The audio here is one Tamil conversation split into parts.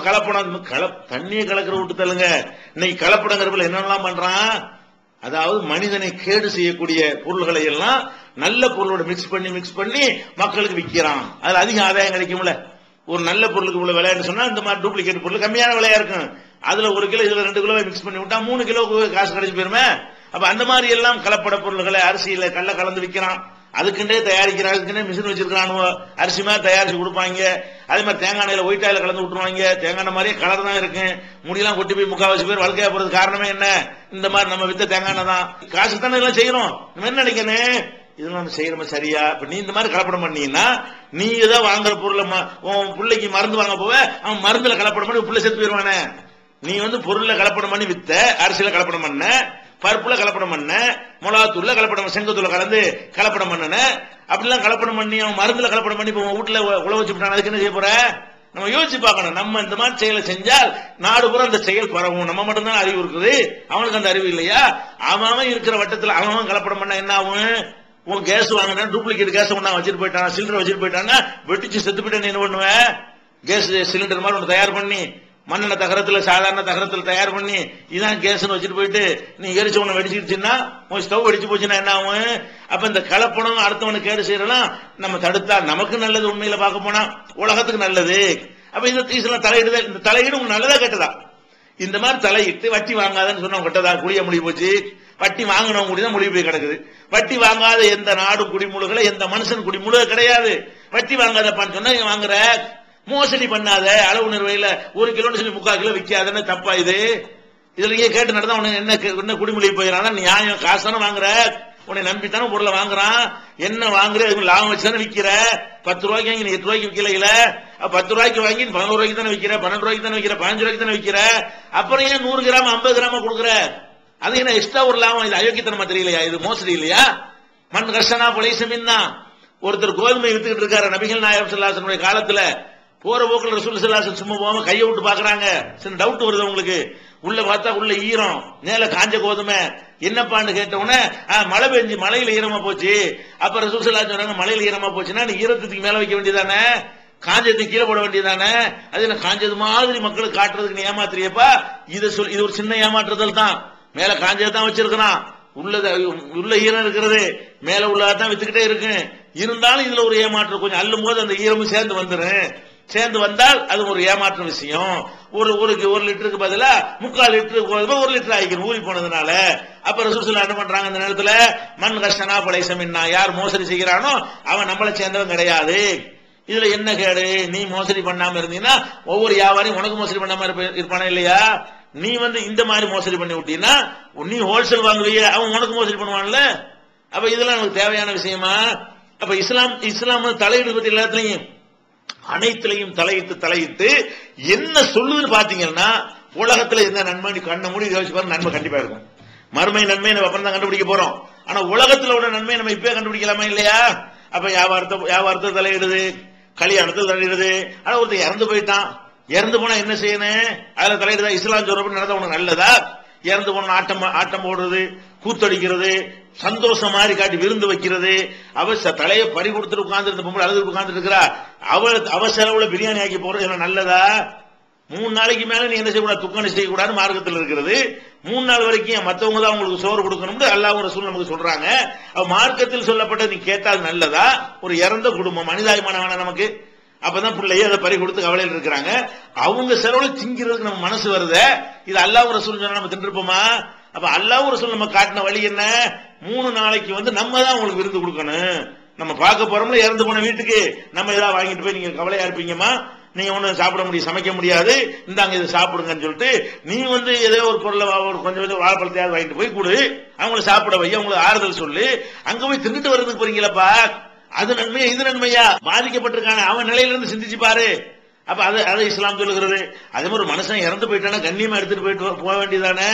கலப்படம் கல தண்ணியை கலக்கிற விட்டு தள்ளுங்க. இன்னைக்கு கலப்படங்கிறதுல என்னெல்லாம் பண்றான்? அதாவது மனிதனை கேடு செய்யக்கூடிய பொருள்களை எல்லாம் நல்ல பொருளோட மிக்ஸ் பண்ணி மிக்ஸ் பண்ணி மக்களுக்கு விற்கிறான். அதுல அதிக ஆதாயம் கிடைக்கும்ல. ஒரு நல்ல பொருளுக்கு உள்ள விலைன்னு சொன்னா இந்த மாதிரி டூப்ளிகேட் பொருள் கம்மியான விலையா இருக்கும். அதுல ஒரு கிலோ இதுல ரெண்டு கிலோ மிக்ஸ் பண்ணி விட்டா மூணு கிலோ காசு கிடைச்சு போயிருமே. அப்ப அந்த மாதிரி எல்லாம் கலப்பட பொருள்களை அரிசியில கல்ல கலந்து விற்கிறான். அதுக்குண்டே தயாரிக்கிறான் அதுக்குன்னே மிஷின் வச்சிருக்கிறானுவோ. அரிசி மாதிரி தயாரிச்சு கொடுப்பாங்க. அதே மாதிரி தேங்காய் எண்ணெயில் ஒயிட் ஆயில் கலந்து விட்டுருவாங்க தேங்காய் எண்ணெய் மாதிரியே கலர் தான் இருக்கு. முடியெல்லாம் கொட்டி போய் முக்காவாசி பேர் வழக்கையா போறது காரணமே என்ன? இந்த மாதிரி நம்ம வித்த தேங்காய் எண்ணெய் தான். காசு தானே இதெல்லாம் செய்யறோம் நம்ம என்ன நினைக்கணும்? இதெல்லாம் நம்ம செய்யறோமா சரியா? இப்ப நீ இந்த மாதிரி கலப்படம் பண்ணீங்கன்னா நீ ஏதோ வாங்குற பொருளை உன் பிள்ளைக்கு மருந்து வாங்க போவ அவன் மருந்துல கலப்படம் பண்ணி பிள்ளை செத்து போயிருவானே. நீ வந்து பொருள்ல கலப்படம் பண்ணி வித்த அரிசியில கலப்படம் பண்ண பருப்புல கலப்படம் பண்ண மிளகாத்தூள்ல கலப்படம் பண்ண, கலந்து கலப்படம் பண்ணன. அப்படிலாம் கலப்படம் பண்ணி அவன் மருந்துல கலப்படம் பண்ணி இப்ப வீட்டுல உழவு வச்சு அதுக்கு என்ன செய்ய போற? நம்ம யோசிச்சு பார்க்கணும். நம்ம இந்த மாதிரி செயலை செஞ்சால் நாடு பூரா அந்த செயல் பரவும். நம்ம மட்டும்தான் அறிவு இருக்குது. அவனுக்கு அந்த அறிவு இல்லையா? அவன் அவன் இருக்கிற வட்டத்தில் அவன் கலப்படம் பண்ண என்ன ஆகும்? உன் கேஸ் வாங்கினா டூப்ளிகேட் கேஸ் ஒண்ணா வச்சுட்டு போயிட்டான் சிலிண்டர் வச்சுட்டு போயிட்டான்னா வெட்டிச்சு செத்து போயிட்டேன் என்ன பண்ணுவேன் கேஸ் சிலிண்டர் மாதிரி ஒன்று தயார் பண்ணி மண்ணெண்ண தகரத்துல சாதாரண தகரத்துல தயார் பண்ணி இதான் கேஸ்னு வச்சுட்டு போயிட்டு நீ எரிச்ச ஒண்ணு வெடிச்சிருச்சுன்னா உன் ஸ்டவ் வெடிச்சு போச்சுன்னா என்ன ஆகும்? அப்ப இந்த கலப்பணம் அடுத்தவனுக்கு கேடு செய்யறலாம் நம்ம தடுத்தா நமக்கு நல்லது உண்மையில பார்க்க போனா உலகத்துக்கு நல்லது. அப்ப இந்த தீசலாம் தலையிடுதல் இந்த தலையீடு உங்களுக்கு நல்லதா கெட்டதா? இந்த மாதிரி தலையிட்டு வட்டி வாங்காதன்னு சொன்னவங்க கெட்டதா குடிய முடிவு போச்சு. வட்டி வாங்கினவங்க கூடி தான் முடிவு போய் கிடக்குது. வட்டி வாங்காத எந்த நாடும் குடிமுழுகல எந்த மனுஷன் குடிமுழுக கிடையாது. வட்டி வாங்காதப்பான்னு சொன்னா வாங்குற மோசடி பண்ணாத அளவு நிறுவையில ஒரு கிலோன்னு சொல்லி முக்கால் கிலோ விற்காதன்னு தப்பா இது? இதுல நீங்க கேட்டு நடந்தா உனக்கு என்ன என்ன குடிமொழி போயிடறான் நியாயம் காசு தானே வாங்குற. உன்னை நம்பித்தானே பொருளை வாங்குறான். என்ன வாங்குற? இதுக்கு லாபம் வச்சு தானே விக்கிற? பத்து ரூபாய்க்கு வாங்கி எட்டு ரூபாய்க்கு விக்கல பத்து ரூபாய்க்கு வாங்கி பதினோரு ரூபாய்க்கு தானே விக்கிற? பன்னெண்டு ரூபாய்க்கு தானே விக்கிற? பதினஞ்சு ரூபாய்க்கு தானே விக்கிற? அப்புறம் ஏன் நூறு கிராம் ஐம்பது கிராம கொடுக்குற? அது என்ன எக்ஸ்ட்ரா ஒரு லாபம்? இது அயோக்கியத்தனமா தெரியலையா? இது மோசடி இல்லையா? மண் கஷ்டனா பொலைசமின் தான் ஒருத்தர் கோதுமை வித்துக்கிட்டு இருக்காரு நபிகள் நாயகம் சொல்லாசனுடைய காலத்துல. போற போக்கில் ரசூல் சல்லாசன் சும்மா போகாம கையை விட்டு பாக்குறாங்க சின்ன டவுட் வருது உங்களுக்கு. உள்ள பார்த்தா உள்ள ஈரம் மேல காஞ்ச கோதுமை. என்னப்பான்னு கேட்டவுடனே "ஆ, மழை பெஞ்சு மலையில ஈரமா போச்சு. அப்ப ரசூல் சல்லா சொன்னாங்க மலையில ஈரமா போச்சுன்னா ஈரத்துக்கு மேல வைக்க வேண்டியதானே காஞ்சதுக்கு கீழே போட வேண்டியதானே அதுல காஞ்சது மாதிரி மக்களுக்கு காட்டுறதுக்கு நீ ஏமாத்துறியப்பா. இது சொல் இது ஒரு சின்ன ஏமாற்றுதல் தான். மேல காஞ்சது தான் வச்சிருக்கிறான். உள்ளத உள்ள ஈரம் இருக்கிறது. மேல உள்ளதான் வித்துக்கிட்டே இருக்கு. இருந்தாலும் இதுல ஒரு ஏமாற்றம் கொஞ்சம் அள்ளும் போது அந்த ஈரமும் சேர்ந்து வந்துடும் சேர்ந்து வந்தால் அது ஒரு ஏமாற்ற விஷயம். ஒரு ஒரு ஒரு லிட்டருக்கு பதிலா முக்கால் லிட்டருக்கு ஒரு லிட்டர் ஆகிக்கணும். ஊறி போனதுனால. அப்ப ரசூசுல என்ன பண்றாங்க அந்த நேரத்துல? மண் கஷ்டனா படைசமின்னா யார் மோசடி செய்கிறானோ அவன் நம்மளை சேர்ந்தவன் கிடையாது. இதுல என்ன கேடு? நீ மோசடி பண்ணாம இருந்தீங்கன்னா ஒவ்வொரு வியாபாரியும் உனக்கு மோசடி பண்ணாம இருப்ப- இருப்பானா இல்லையா? நீ வந்து இந்த மாதிரி மோசடி பண்ணி விட்டீங்கன்னா நீ ஹோல்சேல் வாங்குவீங்க அவன் உனக்கு மோசடி பண்ணுவான்ல? அப்ப இதெல்லாம் நமக்கு தேவையான விஷயமா? அப்ப இஸ்லாம் இஸ்லாம் வந்து எல்லாத்துலயும். அனைத்துலையும் தலையிட்டு தலையிட்டு என்ன சொல்லுதுன்னு பாத்தீங்கன்னா உலகத்துல என்ன நன்மை கண்ண மூடி யோசிச்சு பாருங்க நன்மை கண்டிப்பா இருக்கும். மறுமை நன்மை நம்ம அப்புறம் தான் கண்டுபிடிக்க போறோம். ஆனா உலகத்துல உள்ள நன்மை நம்ம இப்பவே கண்டுபிடிக்கலாமா இல்லையா? அப்ப வியாபாரத்தை வியாபாரத்தை தலையிடுது கல்யாணத்தில் தலையிடுது. ஆனா ஒருத்தர் இறந்து போயிட்டான். இறந்து போனா என்ன செய்யணும்? அதுல தலையிடுதா? இஸ்லாம் சொல்றப்ப நடந்த உனக்கு நல்லதா? இறந்து போன ஆட்டம் ஆட்டம் போடுறது கூத்தடிக்கிறது சந்தோஷம் மாதிரி காட்டி விருந்து வைக்கிறது. அவ ச- தலையை பறி கொடுத்துட்டு உட்கார்ந்து பொம்பளை அழுது உட்கார்ந்து இருக்கிறா. அவ அவ செலவுல பிரியாணி ஆக்கி போறது என்ன நல்லதா? மூணு நாளைக்கு மேல நீ என்ன செய்யக்கூடாது துக்கணி செய்யக்கூடாது மார்க்கத்தில் இருக்கிறது. மூணு நாள் வரைக்கும் மத்தவங்க தான் உங்களுக்கு சோறு கொடுக்கணும்னு அல்லாஹ் ரசூல் நமக்கு சொல்றாங்க. அவ மார்க்கத்தில் சொல்லப்பட்டது நீ கேட்டால் நல்லதா? ஒரு இறந்த குடும்பம் மனிதாயமான வேணாம் நமக்கு. அப்பதான் பிள்ளைய அதை பறி கொடுத்து கவலையில் இருக்கிறாங்க. அவங்க செலவுல திங்கிறதுக்கு நம்ம மனசு வருதே. இது அல்லாவும் ரசூல் சொன்னா நம்ம தின்றுப்போமா? அப்ப அல்லாவும் ரசூல் நம்ம காட்டின வழி என்ன? மூணு நாளைக்கு வந்து நம்ம தான் உங்களுக்கு விருந்து கொடுக்கணும். நம்ம பார்க்க போறோம்ல இறந்து போன வீட்டுக்கு. நம்ம ஏதாவது வாங்கிட்டு போய் நீங்க கவலையா இருப்பீங்கம்மா? நீங்க ஒண்ணும் சாப்பிட முடியும் சமைக்க முடியாது. இந்தாங்க இதை சாப்பிடுங்கன்னு சொல்லிட்டு நீ வந்து ஏதோ ஒரு பொருளை வா- ஒரு கொஞ்சம் கொஞ்சம் வாழைப்பழத்தையாவது வாங்கிட்டு போய் கொடு. அவங்கள சாப்பிட வை அவங்களுக்கு ஆறுதல் சொல்லு. அங்க போய் தின்னுட்டு வர்றதுக்கு போறீங்களப்பா. அது நன்மையா இது நன்மையா? பாதிக்கப்பட்டிருக்கான அவன் நிலையில இருந்து சிந்திச்சு பாரு. அப்ப அது அதை இஸ்லாம் சொல்லுகிறது. அதே மாதிரி ஒரு மனுஷன் இறந்து போயிட்டானா கண்ணியமா எடுத்துட்டு போயிட்டு போக வேண்டியதானே?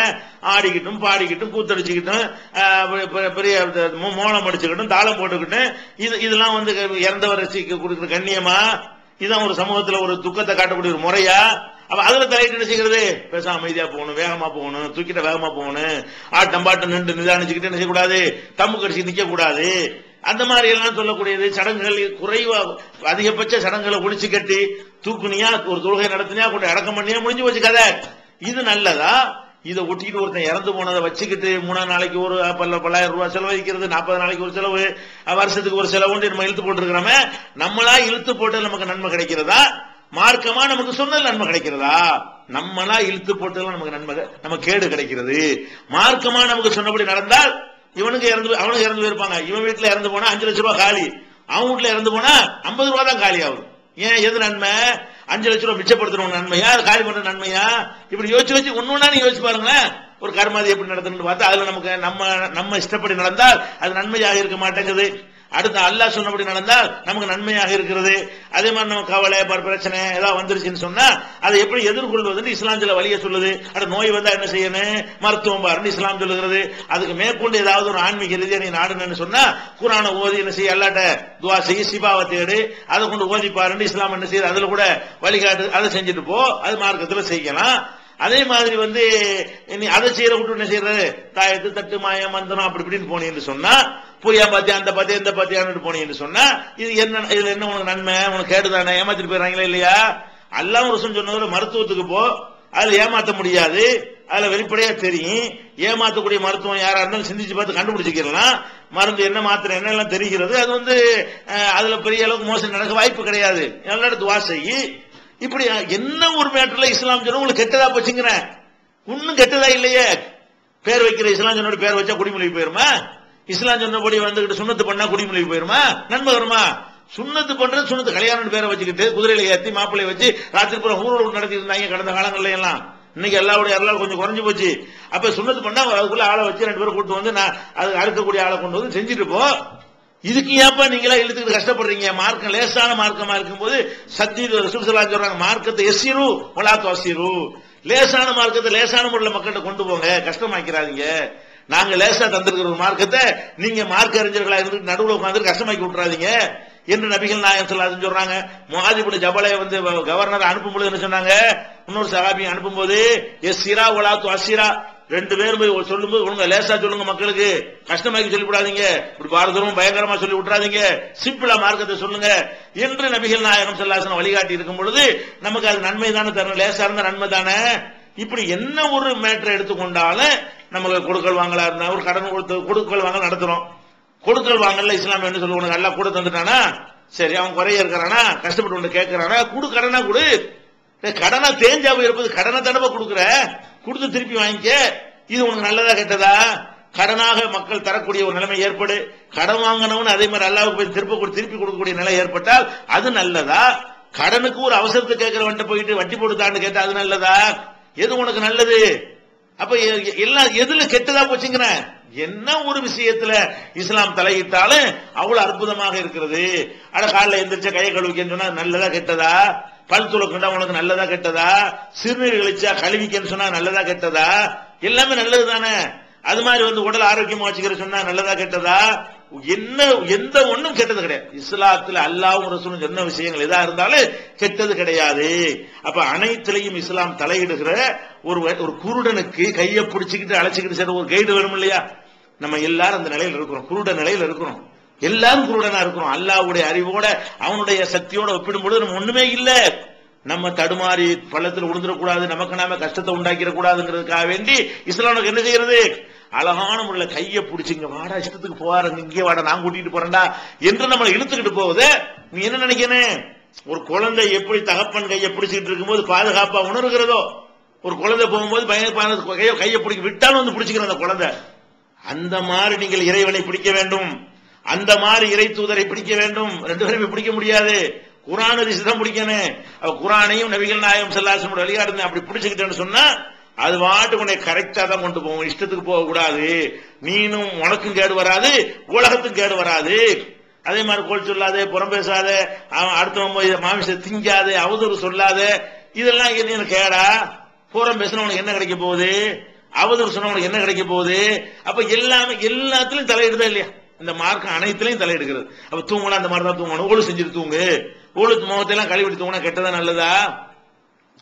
ஆடிக்கிட்டும் பாடிக்கிட்டும் கூத்தடிச்சுக்கிட்டும் பெரிய மோனம் மோளம் அடிச்சுக்கிட்டும் தாளம் போட்டுக்கிட்டும் இது இதெல்லாம் வந்து இறந்தவரை கொடுக்குற கண்ணியமா? இதுதான் ஒரு சமூகத்துல ஒரு துக்கத்தை காட்டக்கூடிய ஒரு முறையா? அப்ப அதுல தலையிட்டு நினைச்சுக்கிறது செய்கிறது? பேசாம அமைதியா போகணும் வேகமா போகணும் தூக்கிட்ட வேகமா போகணும். ஆட்டம் பாட்டம் நின்று நிதானிச்சுக்கிட்டு என்ன செய்யக்கூடாது? தம்பு கடிச்சு நிக்க கூடாது அந்த மாதிரி எல்லாம் சொல்லக்கூடியது சடங்குகள் குறைவா அதிகபட்ச சடங்குகளை ஒழிச்சு கட்டி தூக்குனியா ஒரு தொழுகை நடத்தினியா கொண்டு அடக்கம் பண்ணியா முடிஞ்சு போச்சு கதை. இது நல்லதா? இதை ஒட்டிக்கிட்டு ஒருத்தன் இறந்து போனதை வச்சுக்கிட்டு மூணாவது நாளைக்கு ஒரு பல்ல பல்லாயிரம் ரூபாய் செலவழிக்கிறது நாற்பது நாளைக்கு ஒரு செலவு வருஷத்துக்கு ஒரு செலவுன்னு நம்ம இழுத்து போட்டுருக்கிறோமே நம்மளா இழுத்து போட்டு நமக்கு நன்மை கிடைக்கிறதா? மார்க்கமா நமக்கு சொன்னது நன்மை கிடைக்கிறதா? நம்மளா இழுத்து போட்டதெல்லாம் நமக்கு நன்மை நம்ம கேடு கிடைக்கிறது. மார்க்கமா நமக்கு சொன்னபடி நடந்தால் இவனுக்கு இறந்து அவனுக்கு இறந்து போயிருப்பாங்க. இவன் வீட்டில் இறந்து போனா அஞ்சு லட்ச ரூபாய் காலி. அவன் வீட்டில் இறந்து போனா ஐம்பது ரூபா தான் காலி ஆகும். ஏன் எது நன்மை? அஞ்சு லட்ச ரூபாய் மிச்சப்படுத்தணும் நன்மையா? அது காலி பண்ற நன்மையா? இப்படி யோசிச்சு வச்சு ஒன்னொன்னா நீங்க யோசிச்சு பாருங்களேன். ஒரு கர்மாதி எப்படி நடத்தணும்னு பார்த்தா அதுல நமக்கு நம்ம நம்ம இஷ்டப்படி நடந்தால் அது நன்மையாக இருக்க மாட்டேங்குது. அடுத்து அல்லாஹ் சொன்னபடி நடந்தால் நமக்கு நன்மையாக இருக்கிறது. அதே மாதிரி நம்ம கவலை பிரச்சனை ஏதாவது வந்துருச்சுன்னு சொன்னா அதை எப்படி எதிர்கொள்வதுன்னு இஸ்லாம் சில வழியை சொல்லுது. அடுத்த நோய் வந்தா என்ன செய்யணும்? மருத்துவம் பாருன்னு இஸ்லாம் சொல்லுகிறது. அதுக்கு மேற்கொண்டு ஏதாவது ஒரு ஆன்மீக ரீதியா நீ நாடுன்னு சொன்னா குரான ஓதி என்ன செய்ய அல்லாட்ட துவா செய்ய சிபாவை தேடு. அதை கொண்டு ஓதி பாருன்னு இஸ்லாம் என்ன செய்யுது? அதுல கூட வழிகாட்டு அதை செஞ்சுட்டு போ. அது மார்க்கத்துல செய்யலாம். அதே மாதிரி வந்து நீ அதை செய்யற விட்டு என்ன செய்யறது தாயத்து தட்டு மாயம் மந்திரம் அப்படி இப்படின்னு போனேன்னு சொன்னா போய் ஏன் பாத்தியா அந்த பாத்தியா இந்த பாத்தியான்னு போனீங்கன்னு சொன்னா இது என்ன இதுல என்ன உனக்கு நன்மை? உனக்கு கேடுதானே? ஏமாத்திட்டு போயிடறாங்களா இல்லையா? அல்லாம ரசூல் சொன்னதுல மருத்துவத்துக்கு போ. அதுல ஏமாத்த முடியாது. அதுல வெளிப்படையா தெரியும். ஏமாத்தக்கூடிய மருத்துவம் யாரா இருந்தாலும் சிந்திச்சு பார்த்து கண்டுபிடிச்சிக்கலாம் மருந்து என்ன மாத்திரை என்ன எல்லாம் தெரிகிறது அது வந்து அதுல பெரிய அளவுக்கு மோசடி நடக்க வாய்ப்பு கிடையாது. நல்ல துவா செய்யி இப்படி என்ன ஒரு மேட்டர்ல இஸ்லாம் சொன்ன உங்களுக்கு கெட்டதா போச்சுங்கிறேன் ஒன்னும் கெட்டதா இல்லையே. பேர் வைக்கிற இஸ்லாம் சொன்னோட பேர் வச்சா குடிமொழி போயிருமா? இஸ்லாம் சொன்னபடி வந்துகிட்டு சுண்ணத்து பண்ணா குடிமொழி போயிருமா? நன்மை வருமா? சுண்ணத்து பண்றது சுண்ணத்து. கல்யாணம் பேரை வச்சுக்கிட்டு குதிரையில ஏத்தி மாப்பிள்ளைய வச்சு ராத்திரி பூரா ஊரோடு நடத்தி இருந்தாங்க கடந்த காலங்கள்ல எல்லாம். இன்னைக்கு எல்லாருடைய எல்லாரும் கொஞ்சம் குறைஞ்சு போச்சு. அப்ப சுண்ணத்து பண்ணா அதுக்குள்ள ஆளை வச்சு ரெண்டு பேரும் கூட்டு வந்து நான் அது அறுக்கக்கூடிய ஆளை கொண்டு வந்து செஞ்சுட்டு போ. இதுக்கு ஏப்பா நீங்களா இழுத்துக்கிட்டு கஷ்டப்படுறீங்க? மார்க்கம் லேசான மார்க்கமா இருக்கும்போது சத்தி சுற்றுலா சொல்றாங்க மார்க்கத்தை எசிரு ஒலாத்து வசிரு லேசான மார்க்கத்தை லேசான முறையில் மக்கள்கிட்ட கொண்டு போங்க. கஷ்டமாக்கிறாதீங்க நாங்க லேசா தந்திருக்கிற ஒரு மார்க்கத்தை நீங்க மார்க்க அறிஞர்களா இருந்து நடுவில் உட்காந்து கஷ்டமாக்கி விட்டுறாதீங்க என்று நபிகள் நாயகம் சொல்லாதுன்னு சொல்றாங்க. முஹாதிபுட ஜபலை வந்து கவர்னர் அனுப்பும் பொழுது என்ன சொன்னாங்க? இன்னொரு சகாபி அனுப்பும்போது எஸ் சிரா ஒலாத்து அசிரா ரெண்டு பேரும் போய் சொல்லும்போது ஒழுங்க லேசா சொல்லுங்க மக்களுக்கு. கஷ்டமாக்கி சொல்லி விடாதீங்க இப்படி பாரதூரமும் பயங்கரமா சொல்லி விட்டுறாதீங்க. சிம்பிளா மார்க்கத்தை சொல்லுங்க. என்று நபிகள் நாயகம் செல்லாசனம் வழிகாட்டி இருக்கும் பொழுது நமக்கு அது நன்மை தானே தரணும் லேசா இருந்தா நன்மை தானே? இப்படி என்ன ஒரு மேட்டரை எடுத்துக்கொண்டாலும் நமக்கு கொடுக்கல் வாங்கலா இருந்தா ஒரு கடன் கொடுத்து கொடுக்கல் வாங்கல் நடத்துறோம். கொடுக்கல் வாங்கல இஸ்லாம் என்ன சொல்லுவோம் உனக்கு நல்லா கூட தந்துட்டானா? சரி அவன் குறைய இருக்கிறானா? கஷ்டப்பட்டு ஒன்று கேட்கிறானா கொடு கடனா கொடு. கடனா தேஞ்சாவும் இருப்பது கடனை தடவை கொடுக்குற? கொடுத்து திருப்பி வாங்கிக்க. இது உனக்கு நல்லதா கெட்டதா? கடனாக மக்கள் தரக்கூடிய ஒரு நிலைமை ஏற்படு. கடன் வாங்கினவன் அதே மாதிரி அல்லாவுக்கு போய் திருப்ப திருப்பி கொடுக்கக்கூடிய நிலை ஏற்பட்டால் அது நல்லதா? கடனுக்கு ஒரு அவசரத்துக்கு கேட்கிறவன்ட்ட போயிட்டு வட்டி போடுதான்னு கேட்டா அது நல்லதா? எது உனக்கு நல்லது? அப்ப எல்லாம் எதுல கெட்டதா போச்சுங்கிற? என்ன ஒரு விஷயத்துல இஸ்லாம் தலையிட்டாலும் அவ்வளவு அற்புதமாக இருக்கிறது. அட காலில் எந்திரிச்ச கையை கழுவிக்கன்னு சொன்னா நல்லதா கெட்டதா? பல் துளக்குண்டா உனக்கு நல்லதா கெட்டதா? சிறுநீர் கழிச்சா கழுவிக்கன்னு சொன்னா நல்லதா கெட்டதா? எல்லாமே நல்லது தானே அது மாதிரி வந்து உடல் ஆரோக்கியமா வச்சுக்கிற சொன்னா நல்லதா கெட்டதா? என்ன எந்த ஒண்ணும் கெட்டது கிடையாது. இஸ்லாத்துல அல்லாவும் ரசூலும் சொன்ன விஷயங்கள் எதா இருந்தாலும் கெட்டது கிடையாது. அப்ப அனைத்திலையும் இஸ்லாம் தலையிடுகிற ஒரு ஒரு குருடனுக்கு கையை பிடிச்சிக்கிட்டு அழைச்சிக்கிட்டு சேர்ந்த ஒரு கைடு வேணும் இல்லையா? நம்ம எல்லாரும் அந்த நிலையில இருக்கிறோம். குருட நிலையில இருக்கிறோம். எல்லாரும் குருடனா இருக்கிறோம். அல்லாவுடைய அறிவோட அவனுடைய சக்தியோட ஒப்பிடும்போது நம்ம ஒண்ணுமே இல்ல. நம்ம தடுமாறி பள்ளத்தில் விழுந்துடக்கூடாது நமக்கு நாம கஷ்டத்தை உண்டாக்கிடக் கூடாதுங்கிறதுக்காக வேண்டி இஸ்லாம் என்ன செய்யறது அழகான உள்ள கையை பிடிச்சிங்க வாடா இஷ்டத்துக்கு போறாங்க இங்கே வாடா நான் கூட்டிட்டு போறேன்டா என்று நம்மளை இழுத்துக்கிட்டு போகுது. நீ என்ன நினைக்கிறேன் ஒரு குழந்தை எப்படி தகப்பன் கையை பிடிச்சிக்கிட்டு இருக்கும்போது பாதுகாப்பா உணர்கிறதோ? ஒரு குழந்தை போகும்போது பயங்கர கையை கையை பிடிக்க விட்டாலும் வந்து பிடிச்சிக்கிற அந்த குழந்தை. அந்த மாதிரி நீங்கள் இறைவனை பிடிக்க வேண்டும். அந்த மாதிரி இறை தூதரை பிடிக்க வேண்டும். ரெண்டு பேரும் பிடிக்க முடியாது. குரான் ஹதீஸ் தான் பிடிக்கணும். குரானையும் நபிகள் நாயகம் செல்லாசனோட வழிகாட்டு அப்படி பிடிச்சுக்கிட்டேன்னு சொன்னா அது பாட்டு உன்னை கரெக்டா தான் கொண்டு போகும் இஷ்டத்துக்கு போக கூடாது. நீனும் உனக்கும் கேடு வராது உலகத்துக்கும் கேடு வராது. அதே மாதிரி கோல் சொல்லாதே புறம் பேசாத அவன் அடுத்தவன் போய் மாமிச திங்காது அவதூறு சொல்லாத இதெல்லாம் என்ன கேடா. புறம் பேசினா உனக்கு என்ன கிடைக்க போகுது? அவதூறு சொன்ன உனக்கு என்ன கிடைக்க போகுது? அப்ப எல்லாமே எல்லாத்துலயும் தலையிடுதா இல்லையா? இந்த மார்க்கம் அனைத்துலயும் தலையிடுகிறது. அப்ப தூங்கலாம் அந்த மாதிரி தான் தூங்கணும். ஓடு செஞ்சுட்டு தூங்கு. ஓடு முகத்தை எல்லாம் கழுவிட்டு தூங்கினா கெட்டதா நல்லதா?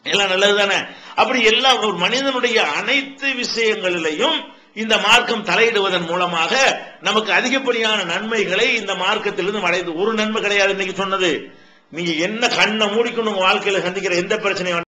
எல்லாம் நல்லது தானே அப்படி எல்லா ஒரு மனிதனுடைய அனைத்து விஷயங்களிலையும் இந்த மார்க்கம் தலையிடுவதன் மூலமாக நமக்கு அதிகப்படியான நன்மைகளை இந்த மார்க்கத்திலிருந்து அடைந்து ஒரு நன்மை கிடையாது இன்னைக்கு சொன்னது. நீங்க என்ன கண்ணை மூடிக்கொண்டு உங்க வாழ்க்கையில சந்திக்கிற எந்த பிரச்சனையும்